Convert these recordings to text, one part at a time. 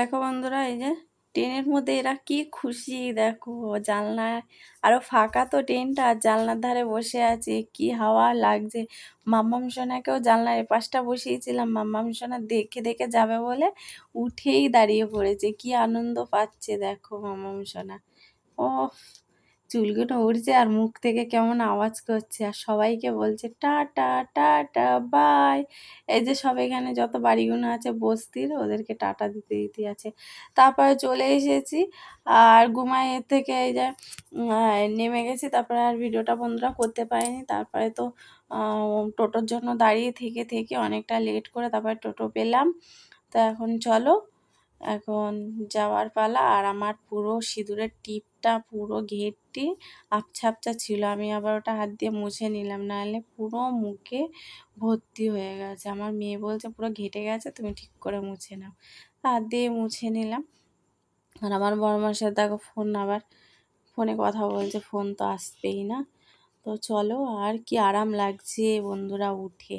দেখো বন্ধুরা, এই যে ট্রেনের মধ্যে এরা কি খুশি, দেখো জানলায় আরও ফাঁকা তো ট্রেনটা, জানলার ধারে বসে আছে, কি হাওয়া লাগছে। মাম্মাম সোনাকেও জানলার এপাশটা বসিয়েছিলাম, মাম্মাম সোনা দেখে দেখে যাবে বলে উঠেই দাঁড়িয়ে পড়েছে, কি আনন্দ পাচ্ছে দেখো মাম্মাম সোনা। ও চুলগুলো উড়ছে আর মুখ থেকে কেমন আওয়াজ করছে। আর সবাইকে বলছে, টাটা টাটা, বাই। এই যে সব এখানে যত বাড়িগুলো আছে, বস্তির, ওদেরকে টাটা দিতে দিতে আছে। তারপরে চলে এসেছি আর ঘুমাইয়ের থেকে এই যে নেমে গেছি। তারপরে আর ভিডিওটা বন্ধুরা করতে পারিনি। তারপরে তো টোটোর জন্য দাঁড়িয়ে থেকে থেকে অনেকটা লেট করে তারপরে টোটো পেলাম। তো এখন চলো, এখন যাওয়ার পালা। আর আমার পুরো সিঁদুরের টিপটা পুরো ঘেরটি আবছা ছিল। আমি আবার ওটা হাত দিয়ে মুছে নিলাম। নাহলে পুরো মুখে ভর্তি হয়ে গেছে। আমার মেয়ে বলছে, পুরো ঘেটে গেছে, তুমি ঠিক করে মুছে নাও। হাত দিয়ে মুছে নিলাম। আর আমার বড় মাসের দেখো ফোন আবার, ফোনে কথা বলছে, ফোন তো আসবেই না। তো চলো, আর কি আরাম লাগছে বন্ধুরা উঠে।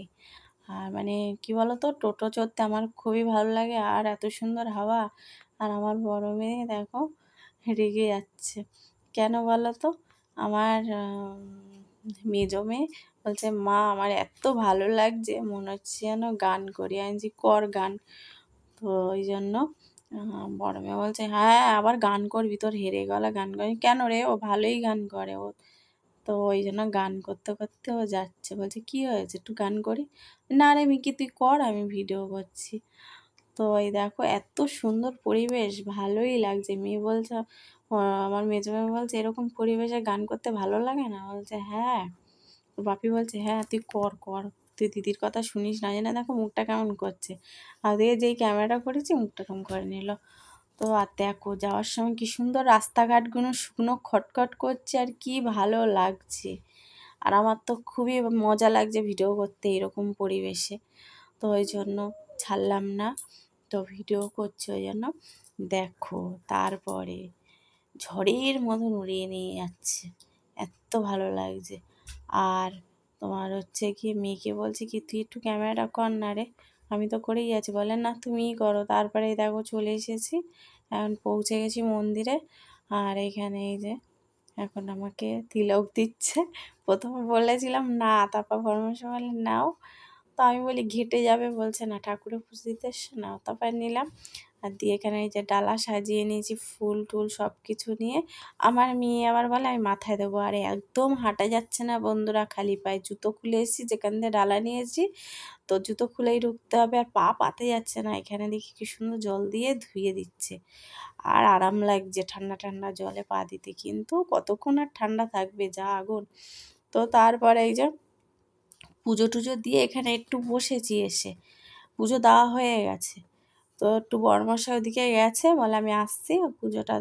আর মানে কি বলতো, টোটো চড়তে আমার খুবই ভালো লাগে। আর এত সুন্দর হাওয়া। আর আমার বড় মেয়ে দেখো রেগে যাচ্ছে। কেন বলো তো? আমার মেজো মেয়ে বলছে, মা, আমার এত ভালো লাগছে, মনে হচ্ছে যেন গান করি, আমি যে কর গান। তো ওই জন্য বড় মেয়ে বলছে হ্যাঁ আবার গান করবি, তোর হেরে গলা গান করি। কেন রে? ও ভালোই গান করে ও। তো ওই জন্য গান করতে করতে ও যাচ্ছে। বলছে, কি হয়েছে? একটু গান করি? না রে মিকি, তুই কর, আমি ভিডিও করছি। তো এই দেখো, এত সুন্দর পরিবেশ, ভালোই লাগছে। মেয়ে বলছে আমার মেজো মেয়ে বলছে, এরকম পরিবেশে গান করতে ভালো লাগে না? বলছে হ্যাঁ। বাপি বলছে হ্যাঁ তুই কর কর। তুই দিদির কথা শুনিস না জানে দেখো মুখটা কেমন করছে। আর দিয়ে যেই ক্যামেরাটা করেছি, মুখটা কেমন করে নিল। তো আর দেখো, যাওয়ার সময় কি সুন্দর রাস্তাঘাটগুলো, শুকনো খটখট করছে, আর কি ভালো লাগছে। আর আমার তো খুবই মজা লাগছে ভিডিও করতে এরকম পরিবেশে। তো ওই জন্য ছাড়লাম না। তো ভিডিও করছে ওই জন্য। দেখো, তারপরে ঝড়ের মতন উড়িয়ে নিয়ে যাচ্ছে। এত ভালো লাগছে। আর তোমার হচ্ছে কি, মেয়েকে বলছে কি, তুই একটু ক্যামেরাটা কর না রে। আমি তো করেই আছি। বলে, না, তুমিই করো। তারপরে দেখো চলে এসেছি। এখন পৌঁছে গেছি মন্দিরে। আর এখানে এই যে, এখন আমাকে তিলক দিচ্ছে। প্রথমে বলেছিলাম, না, তারপর পরামর্শ বলে, নাও। তো আমি বলি, ঘেটে যাবে, বলছে, না, ঠাকুরের পুজো দিতে নাও। তারপর নিলাম। আর দিয়ে এখানে এই যে ডালা সাজিয়ে নিয়েছি, ফুল টুল সব কিছু নিয়ে। আমার মেয়ে আবার বলে, আমি মাথায় দেবো। আর, একদম হাঁটা যাচ্ছে না বন্ধুরা, খালি পায়ে জুতো খুলে এসেছি, যেখান দিয়ে ডালা নিয়েছি। তো জুতো খুলেই ঢুকতে হবে, আর পা পাতে যাচ্ছে না। এখানে দেখি কি সুন্দর জল দিয়ে ধুয়ে দিচ্ছে। আর আরাম লাগছে ঠান্ডা ঠান্ডা জলে পা দিতে। কিন্তু কতক্ষণ আর ঠান্ডা থাকবে, যা আগুন। তো তারপরে এই যে পুজো টুজো দিয়ে এখানে একটু বসেছি এসে। পুজো দেওয়া হয়ে গেছে। তো একটু বড়মশাই ওদিকে গেছে, বলে আমি আসছি। পুজোটা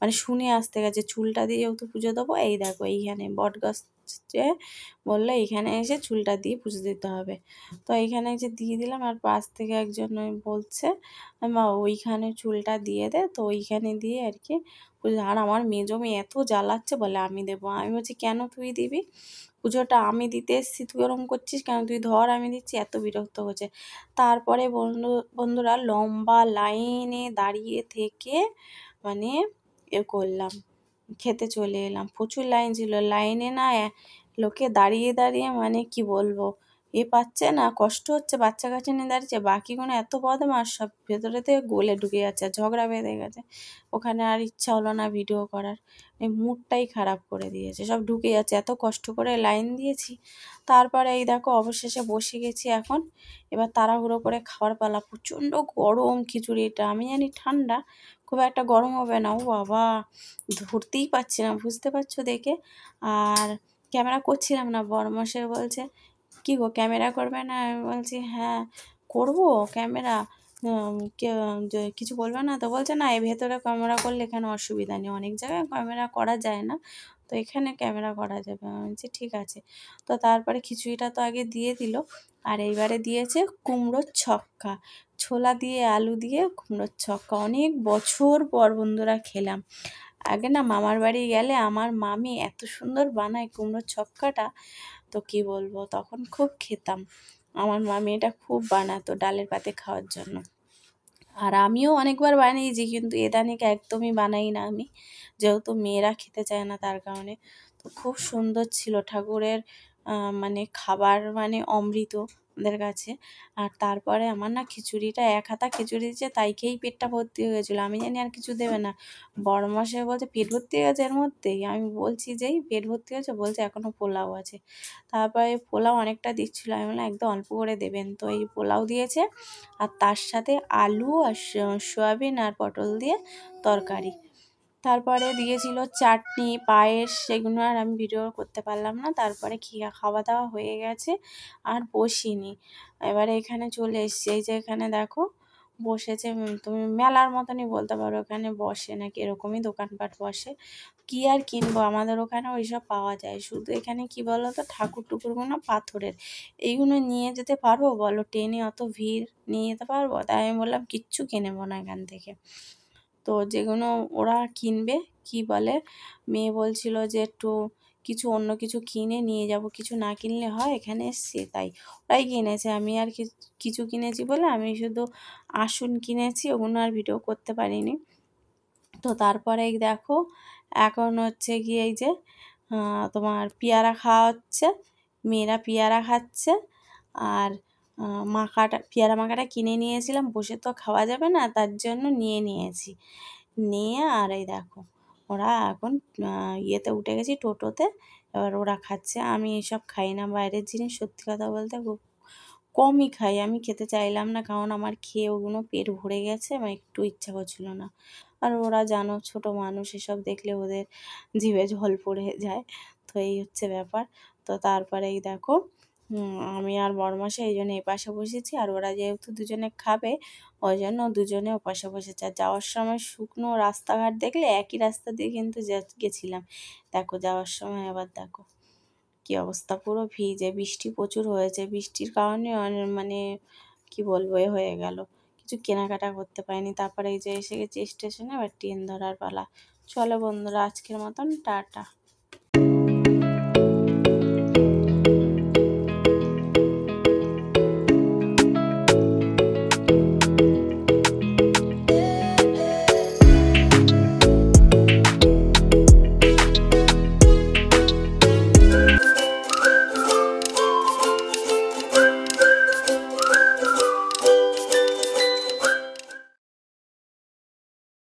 মানে শুনে আসতে গেছে, চুলটা দিয়ে যেহেতু পুজো দেবো, এই দেখো এইখানে বট গাছে বলল এইখানে এসে চুলটা দিয়ে পুজো দিতে হবে। তো এইখানে এসে দিয়ে দিলাম, আর পাশ থেকে একজন বলছে, মা, ওইখানে চুলটা দিয়ে দে। তো ওইখানে দিয়ে আর কি আর আমার মেজো মেয়ে এত জ্বালাচ্ছে বলে আমি দেবো। আমি বলছি, কেন তুই দিবি? পুজোটা আমি দিতে এসেছি, তুই ওরকম করছিস কেন? তুই ধর আমি দিচ্ছি। এত বিরক্ত হচ্ছে তারপরে বন্ধু, বন্ধুরা লম্বা লাইনে দাঁড়িয়ে থেকে মানে এ করলাম, খেতে চলে এলাম। প্রচুর লাইন ছিল। লাইনে না লোকে দাঁড়িয়ে দাঁড়িয়ে মানে কি বলব? এ পাচ্ছে না, কষ্ট হচ্ছে, বাচ্চা কাছে নিয়ে দাঁড়িয়েছে, বাকিগুলো এত বদমাস সব ভেতরে থেকে গলে ঢুকে যাচ্ছে, ঝগড়া বেঁধে গেছে। ওখানে আর ইচ্ছা হলো না ভিডিও করার। এই মুডটাই খারাপ করে দিয়েছে, সব ঢুকে যাচ্ছে, এত কষ্ট করে লাইন দিয়েছি। তারপরে এই দেখো, অবশেষে বসে গেছি এখন। এবার তাড়াহুড়ো করে খাওয়ার পালা, প্রচণ্ড গরম খিচুড়িটা, আমি জানি ঠান্ডা, খুব একটা গরম হবে না, ও বাবা, ধরতেই পারছি না, বুঝতে পারছ দেখে? আর ক্যামেরা করছিলাম না বড় মশাই বলছে কী গো, ক্যামেরা করবে না? আমি বলছি হ্যাঁ করব ক্যামেরা। কিছু বলবে না তো বলছে, না, এ ভেতরে ক্যামেরা করলে এখানে অসুবিধা নেই। অনেক জায়গায় ক্যামেরা করা যায় না, তো এখানে ক্যামেরা করা যাবে। আমি বলছি, ঠিক আছে। তো তারপরে খিচুড়িটা তো আগে দিয়ে দিল, আর এইবারে দিয়েছে কুমড়োর ছক্কা। ছোলা দিয়ে, আলু দিয়ে কুমড়োর ছক্কা। অনেক বছর পর বন্ধুরা খেলাম। আগে না মামার বাড়ি গেলে আমার মামি এত সুন্দর বানায় কুমড়োর ছক্কাটা। তো কি বলব? তখন খুব খেতাম। আমার মামি এটা খুব বানাতো ডালের পাতে খাওয়ার জন্য। আর আমিও অনেকবার বানিয়েছি কিন্তু এদানিক একদমই বানাই না আমি। যেহেতু মেয়েরা খেতে চায় না তার কারণে। তো খুব সুন্দর ছিল ঠাকুরের মানে খাবার মানে অমৃত। ওদের কাছে। আর তারপরে আমার না খিচুড়িটা এক হাতা খিচুড়ি দিয়েছে তাই খেয়েই পেটটা ভর্তি হয়ে গেছিল। আমি জানি আর কিছু দেবে না। বড় মশাই বলছে, পেট ভর্তি হয়ে গেছে এর মধ্যেই আমি বলছি যেই পেট ভর্তি হয়েছে? বলছে এখনও পোলাও আছে। তারপরে পোলাও অনেকটা দিচ্ছিল। আমি বললাম, একদম অল্প করে দেবেন। তো এই পোলাও দিয়েছে। আর তার সাথে আলু আর সয়াবিন আর পটল দিয়ে তরকারি। তারপরে দিয়েছিল চাটনি, পায়েস, সেগুলো আর আমি ভিডিও করতে পারলাম না। তারপরে খিয়া খাওয়া দাওয়া হয়ে গেছে, আর বসিনি। এবারে এখানে চলে এসছি। এই যে এখানে দেখো, বসেছে তুমি মেলার মতনই বলতে পারো এখানে বসে নাকি এরকমই দোকানপাট বসে। কি আর কিনবো? আমাদের ওখানে ওইসব পাওয়া যায়। শুধু এখানে কি বলো তো ঠাকুর টুকুরগুলো পাথরের। এইগুলো নিয়ে যেতে পারব বলো? ট্রেনে অত ভিড় নিয়ে যেতে পারব? তাই আমি বললাম, কিচ্ছু কিনবো না এখান থেকে। তো যেগুলো ওরা কিনবে, কি বলে, মেয়ে বলছিল যে একটু কিছু অন্য কিছু কিনে নিয়ে যাব, কিছু না কিনলে হয়, এখানে এসছে, তাই ওরাই কিনেছে। আমি আর কিছু কিনেছি বলে আমি শুধু আসন কিনেছি ওগুলো আর ভিডিও করতে পারিনি। তো তারপরে দেখো, এখন হচ্ছে কি এই যে তোমার পেয়ারা খাওয়া হচ্ছে, মেয়েরা পেয়ারা খাচ্ছে, আর মাখাটা, পেয়ারা মাখাটা কিনে নিয়েছিলাম, বসে তো খাওয়া যাবে না, তার জন্য নিয়ে নিয়েছি। নিয়ে আর এই দেখো, ওরা এখন ইয়েতে উঠে গেছি টোটোতে, এবার ওরা খাচ্ছে, আমি এসব খাই না, বাইরের জিনিস সত্যি কথা বলতে খুব কমই খাই, আমি খেতে চাইলাম না, কারণ আমার খেয়ে ওগুলো পেট ভরে গেছে আমার একটু ইচ্ছা করছিল না। আর ওরা জানো, ছোট মানুষ, এসব দেখলে ওদের জিভে জল পড়ে যায়, তো এই হচ্ছে ব্যাপার, তো তারপরে এই দেখো আমি আর বড়মশাই এই জন্য এই পাশে বসেছি আর ওরা যেহেতু দুজনে খাবে, ওই জন্য দুজনে ও পাশে বসেছে। আর যাওয়ার সময় শুকনো রাস্তাঘাট দেখলে একই রাস্তা দিয়ে কিন্তু গেছিলাম। দেখো যাওয়ার সময় আবার দেখো কী অবস্থা, পুরো ভিজে, বৃষ্টি প্রচুর হয়েছে। বৃষ্টির কারণে মানে কি বলব, এ হয়ে গেল। কিছু কেনাকাটা করতে পারিনি। তারপরে এই যে এসে গেছি স্টেশনে আবার ট্রেন ধরার পালা। চলো বন্ধুরা, আজকের মতন, টাটা।